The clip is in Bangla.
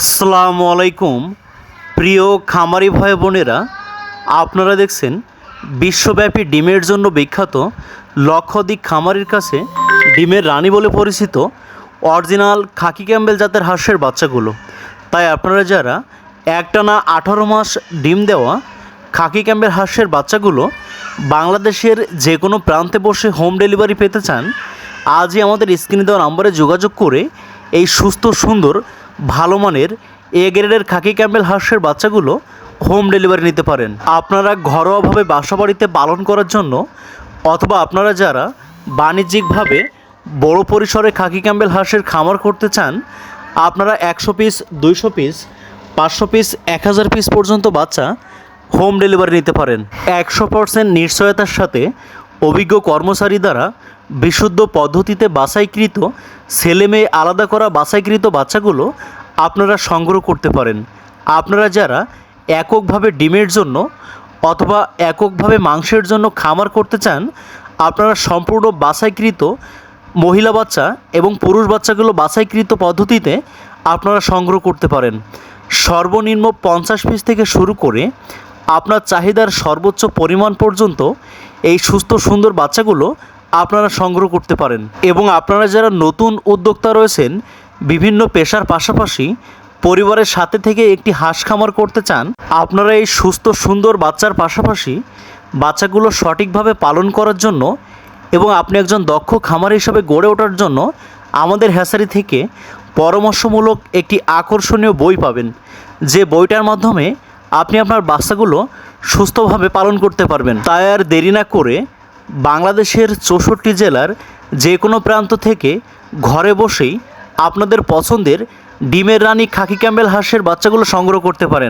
আসসালামু আলাইকুম। প্রিয় খামারি ভাই বোনেরা, আপনারা দেখছেন বিশ্বব্যাপী ডিমের জন্য বিখ্যাত লক্ষাধিক খামারির কাছে ডিমের রানী বলে পরিচিত অরিজিনাল খাকি ক্যাম্বেল জাতের হাঁসের বাচ্চাগুলো। তাই আপনারা যারা একটানা আঠারো মাস ডিম দেওয়া খাকি ক্যাম্বেল হাঁসের বাচ্চাগুলো বাংলাদেশের যে কোনো প্রান্তে বসে হোম ডেলিভারি পেতে চান, আজই আমাদের স্ক্রিনে দেওয়া নাম্বারে যোগাযোগ করে এই সুস্থ, সুন্দর ভালো মানের এ গ্রেডের খাকি ক্যাম্বেল হাঁসের বাচ্চাগুলো হোম ডেলিভারি নিতে পারেন। আপনারা ঘরোয়াভাবে বাসা বাড়িতে পালন করার জন্য অথবা আপনারা যারা বাণিজ্যিকভাবে বড় পরিসরে খাকি ক্যাম্বেল হাঁসের খামার করতে চান, আপনারা একশো পিস, দুইশো পিস, পাঁচশো পিস, এক হাজার পিস পর্যন্ত বাচ্চা হোম ডেলিভারি নিতে পারেন। একশো পার্সেন্ট নিশ্চয়তার সাথে অভিজ্ঞ কর্মচারী দ্বারা বিশুদ্ধ পদ্ধতিতে বাছাইকৃত ছেলে মেয়ে আলাদা করা বাছাইকৃত বাচ্চাগুলো আপনারা সংগ্রহ করতে পারেন। আপনারা যারা এককভাবে ডিমের জন্য অথবা এককভাবে মাংসের জন্য খামার করতে চান, আপনারা সম্পূর্ণ বাছাইকৃত মহিলা বাচ্চা এবং পুরুষ বাচ্চাগুলো বাছাইকৃত পদ্ধতিতে আপনারা সংগ্রহ করতে পারেন। সর্বনিম্ন পঞ্চাশ পিস থেকে শুরু করে আপনার চাহিদার সর্বোচ্চ পরিমাণ পর্যন্ত এই সুস্থ সুন্দর বাচ্চাগুলো আপনারা সংগ্রহ করতে পারেন এবং আপনারা যারা নতুন উদ্যোক্তা রয়েছেন, বিভিন্ন পেশার পাশাপাশি পরিবারের সাথে থেকে একটি হাঁস খামার করতে চান, আপনারা এই সুস্থ, সুন্দর বাচ্চার পাশাপাশি বাচ্চাগুলো সঠিকভাবে পালন করার জন্য এবং আপনি একজন দক্ষ খামার হিসাবে গড়ে ওঠার জন্য আমাদের হ্যাসারি থেকে পরামর্শমূলক একটি আকর্ষণীয় বই পাবেন। যে বইটার মাধ্যমে আপনি আপনার বাচ্চাগুলো সুস্থভাবে পালন করতে পারবেন। তাই আর দেরি না করে বাংলাদেশের চৌষট্টি জেলার যে কোনো প্রান্ত থেকে ঘরে বসেই আপনাদের পছন্দের ডিমের রানী খাকি ক্যাম্বেল হাঁসের বাচ্চাগুলো সংগ্রহ করতে পারেন।